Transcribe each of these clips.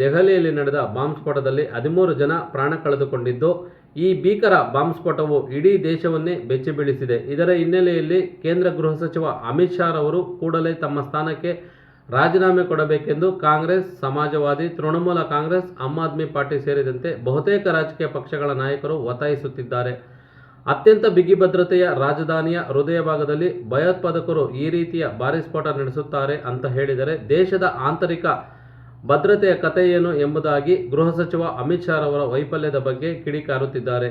ದೆಹಲಿಯಲ್ಲಿ ನಡೆದ ಬಾಂಬ್ ಸ್ಫೋಟದಲ್ಲಿ ಹದಿಮೂರು ಜನ ಪ್ರಾಣ ಕಳೆದುಕೊಂಡಿದ್ದು, ಈ ಭೀಕರ ಬಾಂಬ್ ಸ್ಫೋಟವು ಇಡೀ ದೇಶವನ್ನೇ ಬೆಚ್ಚಿ ಬೀಳಿಸಿದೆ ಇದರ ಹಿನ್ನೆಲೆಯಲ್ಲಿ ಕೇಂದ್ರ ಗೃಹ ಸಚಿವ ಅಮಿತ್ ಶಾ ರವರು ಕೂಡಲೇ ತಮ್ಮ ಸ್ಥಾನಕ್ಕೆ ರಾಜೀನಾಮೆ ಕೊಡಬೇಕೆಂದು Congress, Samajwadi, Trinamool Congress, Aam Aadmi party ಸೇರಿದಂತೆ ಬಹುತೇಕ ರಾಜಕೀಯ ಪಕ್ಷಗಳ ನಾಯಕರು ಒತ್ತಾಯಿಸುತ್ತಿದ್ದಾರೆ. ಅತ್ಯಂತ ಬಿಗಿ ಭದ್ರತೆಯ ರಾಜಧಾನಿಯ ಹೃದಯ ಭಾಗದಲ್ಲಿ ಭಯೋತ್ಪಾದಕರು ಈ ರೀತಿಯ ಭಾರಿ ಸ್ಫೋಟ ನಡೆಸುತ್ತಾರೆ ಅಂತ ಹೇಳಿದರೆ ದೇಶದ ಆಂತರಿಕ ಭದ್ರತೆಯ ಕತೆ ಏನು ಎಂಬುದಾಗಿ ಗೃಹ ಸಚಿವ ಅಮಿತ್ ಶಾ ರವರ ವೈಫಲ್ಯದ ಬಗ್ಗೆ ಕಿಡಿಕಾರುತ್ತಿದ್ದಾರೆ.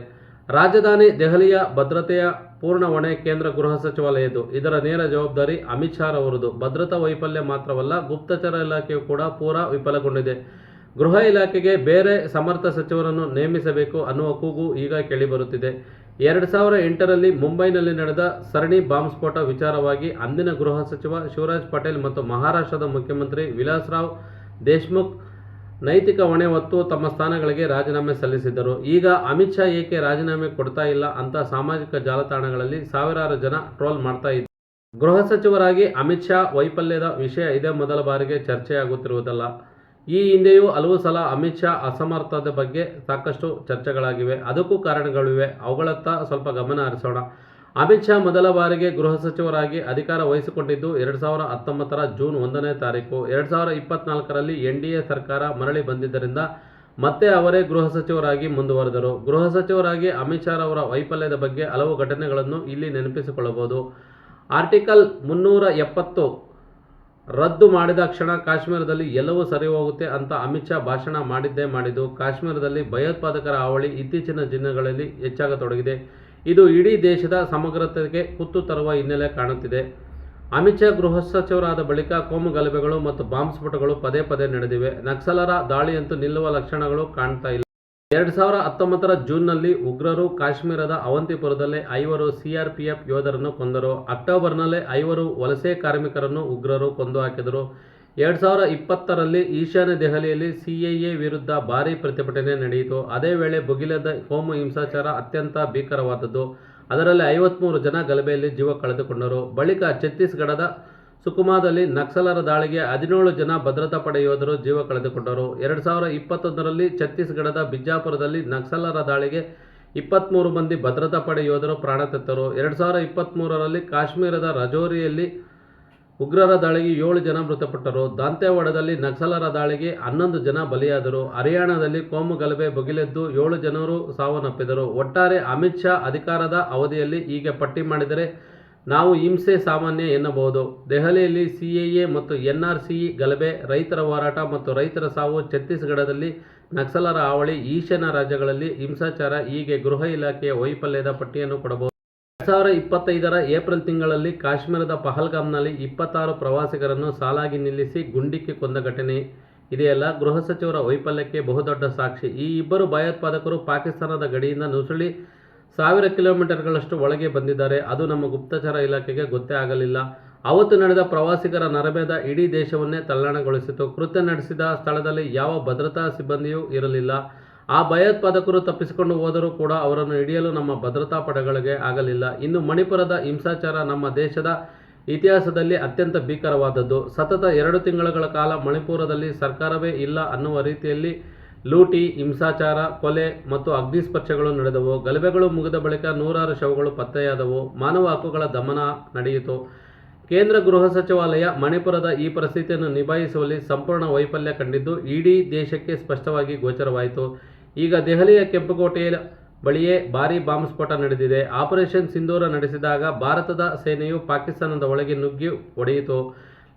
ರಾಜಧಾನಿ ದೆಹಲಿಯ ಭದ್ರತೆಯ ಪೂರ್ಣ ಹೊಣೆ ಕೇಂದ್ರ ಗೃಹ ಸಚಿವಾಲಯದ್ದು. ಇದರ ನೇರ ಜವಾಬ್ದಾರಿ ಅಮಿತ್ ಶಾ ರವರದು. ಭದ್ರತಾ ವೈಫಲ್ಯ ಮಾತ್ರವಲ್ಲ, ಗುಪ್ತಚರ ಇಲಾಖೆಯು ಕೂಡ ಪೂರಾ ವಿಫಲಗೊಂಡಿದೆ. ಗೃಹ ಇಲಾಖೆಗೆ ಬೇರೆ ಸಮರ್ಥ ಸಚಿವರನ್ನು ನೇಮಿಸಬೇಕು ಅನ್ನುವ ಕೂಗು ಈಗ ಕೇಳಿಬರುತ್ತಿದೆ. ಎರಡು ಸಾವಿರ ಎಂಟರಲ್ಲಿ ಮುಂಬೈನಲ್ಲಿ ನಡೆದ ಸರಣಿ ಬಾಂಬ್ ಸ್ಫೋಟ ವಿಚಾರವಾಗಿ ಅಂದಿನ ಗೃಹ ಸಚಿವ ಶಿವರಾಜ್ ಪಟೇಲ್ ಮತ್ತು ಮಹಾರಾಷ್ಟ್ರದ ಮುಖ್ಯಮಂತ್ರಿ ವಿಲಾಸ್ರಾವ್ ದೇಶ್ಮುಖ್ ನೈತಿಕ ಹೊಣೆ ಹೊತ್ತು ತಮ್ಮ ಸ್ಥಾನಗಳಿಗೆ ರಾಜೀನಾಮೆ ಸಲ್ಲಿಸಿದ್ದರು. ಈಗ ಅಮಿತ್ ಶಾ ಏಕೆ ರಾಜೀನಾಮೆ ಕೊಡ್ತಾ ಇಲ್ಲ ಅಂತ ಸಾಮಾಜಿಕ ಜಾಲತಾಣಗಳಲ್ಲಿ ಸಾವಿರಾರು ಜನ ಟ್ರೋಲ್ ಮಾಡ್ತಾ ಇದ್ದಾರೆ ಗೃಹ ಸಚಿವರಾಗಿ ಅಮಿತ್ ಶಾ ವೈಫಲ್ಯದ ವಿಷಯ ಇದೇ ಮೊದಲ ಬಾರಿಗೆ ಚರ್ಚೆಯಾಗುತ್ತಿರುವುದಲ್ಲ. ಈ ಹಿಂದೆಯೂ ಹಲವು ಸಲ ಅಮಿತ್ ಶಾ ಅಸಮರ್ಥದ ಬಗ್ಗೆ ಸಾಕಷ್ಟು ಚರ್ಚೆಗಳಾಗಿವೆ. ಅದಕ್ಕೂ ಕಾರಣಗಳಿವೆ. ಅವುಗಳತ್ತ ಸ್ವಲ್ಪ ಗಮನ ಹರಿಸೋಣ. ಅಮಿತ್ ಶಾ ಮೊದಲ ಬಾರಿಗೆ ಗೃಹ ಸಚಿವರಾಗಿ ಅಧಿಕಾರ ವಹಿಸಿಕೊಂಡಿದ್ದು ಎರಡು ಸಾವಿರ ಹತ್ತೊಂಬತ್ತರ ಜೂನ್ ಒಂದನೇ ತಾರೀಕು. ಎರಡು ಸಾವಿರ ಇಪ್ಪತ್ನಾಲ್ಕರಲ್ಲಿ ಎನ್ ಡಿ ಎ ಸರ್ಕಾರ ಮರಳಿ ಬಂದಿದ್ದರಿಂದ ಮತ್ತೆ ಅವರೇ ಗೃಹ ಸಚಿವರಾಗಿ ಮುಂದುವರೆದರು. ಗೃಹ ಸಚಿವರಾಗಿ ಅಮಿತ್ ಶಾ ಅವರ ವೈಫಲ್ಯದ ಬಗ್ಗೆ ಹಲವು ಘಟನೆಗಳನ್ನು ಇಲ್ಲಿ ನೆನಪಿಸಿಕೊಳ್ಳಬಹುದು. ಆರ್ಟಿಕಲ್ ಮುನ್ನೂರ ಎಪ್ಪತ್ತು ರದ್ದು ಮಾಡಿದ ಕ್ಷಣ ಕಾಶ್ಮೀರದಲ್ಲಿ ಎಲ್ಲವೂ ಸರಿ ಹೋಗುತ್ತೆ ಅಂತ ಅಮಿತ್ ಶಾ ಭಾಷಣ ಮಾಡಿದ್ದೇ ಮಾಡಿದ್ದು. ಕಾಶ್ಮೀರದಲ್ಲಿ ಭಯೋತ್ಪಾದಕರ ಹಾವಳಿ ಇತ್ತೀಚಿನ ದಿನಗಳಲ್ಲಿ ಹೆಚ್ಚಾಗತೊಡಗಿದೆ. ಇದು ಇಡೀ ದೇಶದ ಸಮಗ್ರತೆಗೆ ಕುತ್ತು ತರುವ ಹಿನ್ನೆಲೆ ಕಾಣುತ್ತಿದೆ. ಅಮಿತ್ ಶಾ ಗೃಹ ಸಚಿವರಾದ ಬಳಿಕ ಕೋಮು ಗಲಭೆಗಳು ಮತ್ತು ಬಾಂಬ್ ಸ್ಫೋಟಗಳು ಪದೇ ಪದೇ ನಡೆದಿವೆ. ನಕ್ಸಲರ ದಾಳಿಯಂತೂ ನಿಲ್ಲುವ ಲಕ್ಷಣಗಳು ಕಾಣ್ತಾ ಇಲ್ಲ. ಎರಡು ಸಾವಿರ ಹತ್ತೊಂಬತ್ತರ ಜೂನ್ನಲ್ಲಿ ಉಗ್ರರು ಕಾಶ್ಮೀರದ ಅವಂತಿಪುರದಲ್ಲಿ ಐವರು ಸಿಆರ್ಪಿಎಫ್ ಯೋಧರನ್ನು ಕೊಂದರು. ಅಕ್ಟೋಬರ್ನಲ್ಲೇ ಐವರು ವಲಸೆ ಕಾರ್ಮಿಕರನ್ನು ಉಗ್ರರು ಕೊಂದು ಹಾಕಿದರು. ಎರಡು ಸಾವಿರ ಇಪ್ಪತ್ತರಲ್ಲಿ ಈಶಾನ್ಯ ದೆಹಲಿಯಲ್ಲಿ ಸಿಎಎ ವಿರುದ್ಧ ಭಾರೀ ಪ್ರತಿಭಟನೆ ನಡೆಯಿತು. ಅದೇ ವೇಳೆ ಭುಗಿಲದ ಹೋಮ ಹಿಂಸಾಚಾರ ಅತ್ಯಂತ ಭೀಕರವಾದದ್ದು. ಅದರಲ್ಲಿ ಐವತ್ಮೂರು ಜನ ಗಲಭೆಯಲ್ಲಿ ಜೀವ ಕಳೆದುಕೊಂಡರು. ಬಳಿಕ ಛತ್ತೀಸ್ಗಢದ ಸುಕುಮಾದಲ್ಲಿ ನಕ್ಸಲರ ದಾಳಿಗೆ ಹದಿನೇಳು ಜನ ಭದ್ರತಾ ಪಡೆ ಯೋಧರು ಜೀವ ಕಳೆದುಕೊಂಡರು. ಎರಡು ಸಾವಿರ ಇಪ್ಪತ್ತೊಂದರಲ್ಲಿ ಛತ್ತೀಸ್ಗಢದ ಬಿಜಾಪುರದಲ್ಲಿ ನಕ್ಸಲರ ದಾಳಿಗೆ ಇಪ್ಪತ್ತ್ಮೂರು ಮಂದಿ ಭದ್ರತಾ ಪಡೆ ಯೋಧರು ಪ್ರಾಣ ತೆತ್ತರು. ಎರಡು ಸಾವಿರ ಇಪ್ಪತ್ತ್ಮೂರರಲ್ಲಿ ಕಾಶ್ಮೀರದ ರಜೌರಿಯಲ್ಲಿ ಉಗ್ರರ ದಾಳಿಗೆ ಏಳು ಜನ ಮೃತಪಟ್ಟರು. ದಾಂತೆವಾಡದಲ್ಲಿ ನಕ್ಸಲರ ದಾಳಿಗೆ ಹನ್ನೊಂದು ಜನ ಬಲಿಯಾದರು. ಹರಿಯಾಣದಲ್ಲಿ ಕೋಮು ಗಲಭೆ ಬಗಿಲೆದ್ದು ಏಳು ಜನರು ಸಾವನ್ನಪ್ಪಿದರು. ಒಟ್ಟಾರೆ ಅಮಿತ್ ಶಾ ಅಧಿಕಾರದ ಅವಧಿಯಲ್ಲಿ ಹೀಗೆ ಪಟ್ಟಿ ಮಾಡಿದರೆ ನಾವು ಹಿಂಸೆ ಸಾಮಾನ್ಯ ಎನ್ನಬಹುದು. ದೆಹಲಿಯಲ್ಲಿ ಸಿಎಎ ಮತ್ತು ಎನ್ಆರ್ಸಿ ಗಲಭೆ, ರೈತರ ಹೋರಾಟ ಮತ್ತು ರೈತರ ಸಾವು ಛತ್ತೀಸ್ಗಢದಲ್ಲಿ ನಕ್ಸಲರ ಹಾವಳಿ ಈಶಾನ್ಯ ರಾಜ್ಯಗಳಲ್ಲಿ ಹಿಂಸಾಚಾರ, ಹೀಗೆ ಗೃಹ ಇಲಾಖೆಯ ವೈಫಲ್ಯದ ಪಟ್ಟಿಯನ್ನು ಕೊಡಬಹುದು. ಸಾವಿರ ಇಪ್ಪತ್ತೈದರ ಏಪ್ರಿಲ್ ತಿಂಗಳಲ್ಲಿ ಕಾಶ್ಮೀರದ ಪಹಲ್ಗಾಮ್ನಲ್ಲಿ ಇಪ್ಪತ್ತಾರು ಪ್ರವಾಸಿಗರನ್ನು ಸಾಲಾಗಿ ನಿಲ್ಲಿಸಿ ಗುಂಡಿಕ್ಕಿ ಕೊಂದ ಘಟನೆ. ಇದೆಯಲ್ಲ, ಗೃಹ ಸಚಿವರ ವೈಫಲ್ಯಕ್ಕೆ ಬಹುದೊಡ್ಡ ಸಾಕ್ಷಿ. ಈ ಇಬ್ಬರು ಭಯೋತ್ಪಾದಕರು ಪಾಕಿಸ್ತಾನದ ಗಡಿಯಿಂದ ನುಸುಳಿ ಸಾವಿರ ಕಿಲೋಮೀಟರ್ಗಳಷ್ಟು ಒಳಗೆ ಬಂದಿದ್ದಾರೆ. ಅದು ನಮ್ಮ ಗುಪ್ತಚರ ಇಲಾಖೆಗೆ ಗೊತ್ತೇ ಆಗಲಿಲ್ಲ. ಅವತ್ತು ನಡೆದ ಪ್ರವಾಸಿಗರ ನರಬೇದ ಇಡೀ ದೇಶವನ್ನೇ ತಲ್ಲಣಗೊಳಿಸಿತು. ಕೃತ್ಯ ನಡೆಸಿದ ಸ್ಥಳದಲ್ಲಿ ಯಾವ ಭದ್ರತಾ ಸಿಬ್ಬಂದಿಯೂ ಇರಲಿಲ್ಲ. ಆ ಭಯೋತ್ಪಾದಕರು ತಪ್ಪಿಸಿಕೊಂಡು ಹೋದರೂ ಕೂಡ ಅವರನ್ನು ಹಿಡಿಯಲು ನಮ್ಮ ಭದ್ರತಾ ಪಡೆಗಳಿಗೆ ಆಗಲಿಲ್ಲ. ಇನ್ನು ಮಣಿಪುರದ ಹಿಂಸಾಚಾರ ನಮ್ಮ ದೇಶದ ಇತಿಹಾಸದಲ್ಲಿ ಅತ್ಯಂತ ಭೀಕರವಾದದ್ದು. ಸತತ ಎರಡು ತಿಂಗಳುಗಳ ಕಾಲ ಮಣಿಪುರದಲ್ಲಿ ಸರ್ಕಾರವೇ ಇಲ್ಲ ಅನ್ನುವ ರೀತಿಯಲ್ಲಿ ಲೂಟಿ, ಹಿಂಸಾಚಾರ, ಕೊಲೆ ಮತ್ತು ಅಗ್ನಿಸ್ಪರ್ಶಗಳು ನಡೆದವು. ಗಲಭೆಗಳು ಮುಗಿದ ಬಳಿಕ ನೂರಾರು ಶವಗಳು ಪತ್ತೆಯಾದವು. ಮಾನವ ಹಕ್ಕುಗಳ ದಮನ ನಡೆಯಿತು. ಕೇಂದ್ರ ಗೃಹ ಸಚಿವಾಲಯ ಮಣಿಪುರದ ಈ ಪರಿಸ್ಥಿತಿಯನ್ನು ನಿಭಾಯಿಸುವಲ್ಲಿ ಸಂಪೂರ್ಣ ವೈಫಲ್ಯ ಕಂಡಿದ್ದು, ಇಡೀ ದೇಶಕ್ಕೆ ಸ್ಪಷ್ಟವಾಗಿ ಗೋಚರವಾಯಿತು. ಈಗ ದೆಹಲಿಯ ಕೆಂಪುಕೋಟೆಯ ಬಳಿಯೇ ಭಾರೀ ಬಾಂಬ್ ಸ್ಫೋಟ ನಡೆದಿದೆ. ಆಪರೇಷನ್ ಸಿಂಧೂರ ನಡೆಸಿದಾಗ ಭಾರತದ ಸೇನೆಯು ಪಾಕಿಸ್ತಾನದ ಒಳಗೆ ನುಗ್ಗಿ ಒಡೆಯಿತು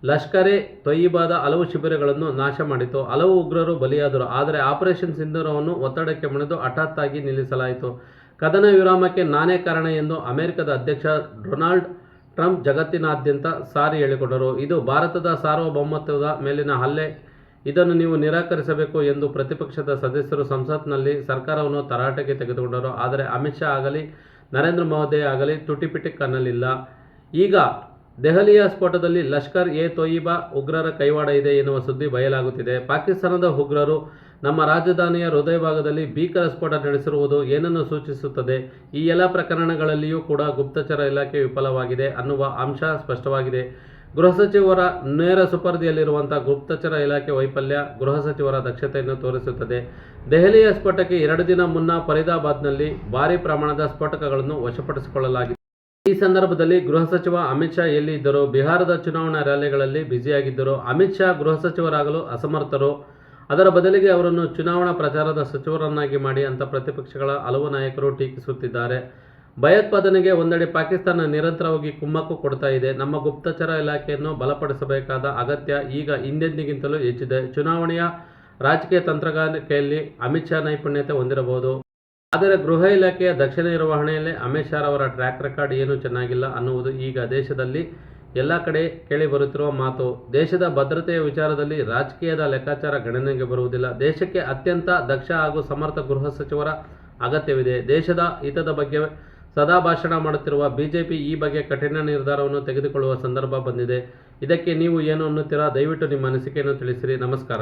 ಲಷ್ಕರೆ ತೊಯ್ಯಿಬಾದ ಹಲವು ಶಿಬಿರಗಳನ್ನು ನಾಶ ಮಾಡಿತು. ಹಲವು ಉಗ್ರರು ಬಲಿಯಾದರು. ಆದರೆ ಆಪರೇಷನ್ ಸಿಂಧೂರವನ್ನು ಒತ್ತಡಕ್ಕೆ ಮಣಿದು ಹಠಾತ್ತಾಗಿ ನಿಲ್ಲಿಸಲಾಯಿತು. ಕದನ ವಿರಾಮಕ್ಕೆ ನಾನೇ ಕಾರಣ ಎಂದು ಅಮೆರಿಕದ ಅಧ್ಯಕ್ಷ ಡೊನಾಲ್ಡ್ ಟ್ರಂಪ್ ಜಗತ್ತಿನಾದ್ಯಂತ ಸಾರಿ ಹೇಳಿಕೊಂಡರು. ಇದು ಭಾರತದ ಸಾರ್ವಭೌಮತ್ವದ ಮೇಲಿನ ಹಲ್ಲೆ ಇದನ್ನು ನೀವು ನಿರಾಕರಿಸಬೇಕು ಎಂದು ಪ್ರತಿಪಕ್ಷದ ಸದಸ್ಯರು ಸಂಸತ್ನಲ್ಲಿ ಸರ್ಕಾರವನ್ನು ತರಾಟೆಗೆ ತೆಗೆದುಕೊಂಡರು. ಆದರೆ ಅಮಿತ್ ಶಾ ಆಗಲಿ, ನರೇಂದ್ರ ಮೋದಿ ಆಗಲಿ ತುಟಿಪಿಟಿ ಕನ್ನಲಿಲ್ಲ. ಈಗ ದೆಹಲಿಯ ಸ್ಫೋಟದಲ್ಲಿ ಲಷ್ಕರ್ ಎ ತೊಯಿಬಾ ಉಗ್ರರ ಕೈವಾಡ ಇದೆ ಎನ್ನುವ ಸುದ್ದಿ ಬಯಲಾಗುತ್ತಿದೆ. ಪಾಕಿಸ್ತಾನದ ಉಗ್ರರು ನಮ್ಮ ರಾಜಧಾನಿಯ ಹೃದಯ ಭಾಗದಲ್ಲಿ ಭೀಕರ ಸ್ಫೋಟ ನಡೆಸಿರುವುದು ಏನನ್ನು ಸೂಚಿಸುತ್ತದೆ? ಈ ಎಲ್ಲ ಪ್ರಕರಣಗಳಲ್ಲಿಯೂ ಕೂಡ ಗುಪ್ತಚರ ಇಲಾಖೆ ವಿಫಲವಾಗಿದೆ ಅನ್ನುವ ಅಂಶ ಸ್ಪಷ್ಟವಾಗಿದೆ. ಗೃಹ ಸಚಿವರ ನೇರ ಸುಪರ್ದಿಯಲ್ಲಿರುವಂಥ ಗುಪ್ತಚರ ಇಲಾಖೆ ವೈಫಲ್ಯ, ಗೃಹ ಸಚಿವರ ದಕ್ಷತೆಯನ್ನು ತೋರಿಸುತ್ತದೆ. ದೆಹಲಿಯ ಸ್ಫೋಟಕ್ಕೆ ಎರಡು ದಿನ ಮುನ್ನ ಫರೀದಾಬಾದ್ನಲ್ಲಿ ಭಾರಿ ಪ್ರಮಾಣದ ಸ್ಫೋಟಕಗಳನ್ನು ವಶಪಡಿಸಿಕೊಳ್ಳಲಾಗಿದೆ. ಈ ಸಂದರ್ಭದಲ್ಲಿ ಗೃಹ ಸಚಿವ ಅಮಿತ್ ಶಾ ಎಲ್ಲಿ ಇದ್ದರು ಬಿಹಾರದ ಚುನಾವಣಾ ರ್ಯಾಲಿಗಳಲ್ಲಿ ಬ್ಯುಸಿಯಾಗಿದ್ದರು ಅಮಿತ್ ಶಾ ಗೃಹ ಸಚಿವರಾಗಲು ಅಸಮರ್ಥರು. ಅದರ ಬದಲಿಗೆ ಅವರನ್ನು ಚುನಾವಣಾ ಪ್ರಚಾರದ ಸಚಿವರನ್ನಾಗಿ ಮಾಡಿ ಅಂತ ಪ್ರತಿಪಕ್ಷಗಳ ಹಲವು ನಾಯಕರು ಟೀಕಿಸುತ್ತಿದ್ದಾರೆ. ಭಯೋತ್ಪಾದನೆಗೆ ಒಂದೆಡೆ ಪಾಕಿಸ್ತಾನ ನಿರಂತರವಾಗಿ ಕುಮ್ಮಕ್ಕು ಕೊಡ್ತಾ ಇದೆ. ನಮ್ಮ ಗುಪ್ತಚರ ಇಲಾಖೆಯನ್ನು ಬಲಪಡಿಸಬೇಕಾದ ಅಗತ್ಯ ಈಗ ಹಿಂದೆಂದಿಗಿಂತಲೂ ಹೆಚ್ಚಿದೆ. ಚುನಾವಣೆಯ ರಾಜಕೀಯ ತಂತ್ರಗಾರಿಕೆಯಲ್ಲಿ ಅಮಿತ್ ಶಾ ನೈಪುಣ್ಯತೆ ಹೊಂದಿರಬಹುದು. ಆದರೆ ಗೃಹ ಇಲಾಖೆಯ ದಕ್ಷ ನಿರ್ವಹಣೆಯಲ್ಲಿ ಅಮಿತ್ ಶಾ ಅವರ ಟ್ರ್ಯಾಕ್ ರೆಕಾರ್ಡ್ ಏನೂ ಚೆನ್ನಾಗಿಲ್ಲ ಅನ್ನುವುದು ಈಗ ದೇಶದಲ್ಲಿ ಎಲ್ಲ ಕಡೆ ಕೇಳಿ ಬರುತ್ತಿರುವ ಮಾತು. ದೇಶದ ಭದ್ರತೆಯ ವಿಚಾರದಲ್ಲಿ ರಾಜಕೀಯದ ಲೆಕ್ಕಾಚಾರ ಗಣನೆಗೆ ಬರುವುದಿಲ್ಲ. ದೇಶಕ್ಕೆ ಅತ್ಯಂತ ದಕ್ಷ ಹಾಗೂ ಸಮರ್ಥ ಗೃಹ ಸಚಿವರ ಅಗತ್ಯವಿದೆ. ದೇಶದ ಹಿತದ ಬಗ್ಗೆ ಸದಾ ಭಾಷಣ ಮಾಡುತ್ತಿರುವ ಬಿಜೆಪಿ ಈ ಬಗ್ಗೆ ಕಠಿಣ ನಿರ್ಧಾರವನ್ನು ತೆಗೆದುಕೊಳ್ಳುವ ಸಂದರ್ಭ ಬಂದಿದೆ. ಇದಕ್ಕೆ ನೀವು ಏನು ಅನ್ನುತ್ತೀರಾ? ದಯವಿಟ್ಟು ನಿಮ್ಮ ಅನಿಸಿಕೆಯನ್ನು ತಿಳಿಸಿರಿ. ನಮಸ್ಕಾರ.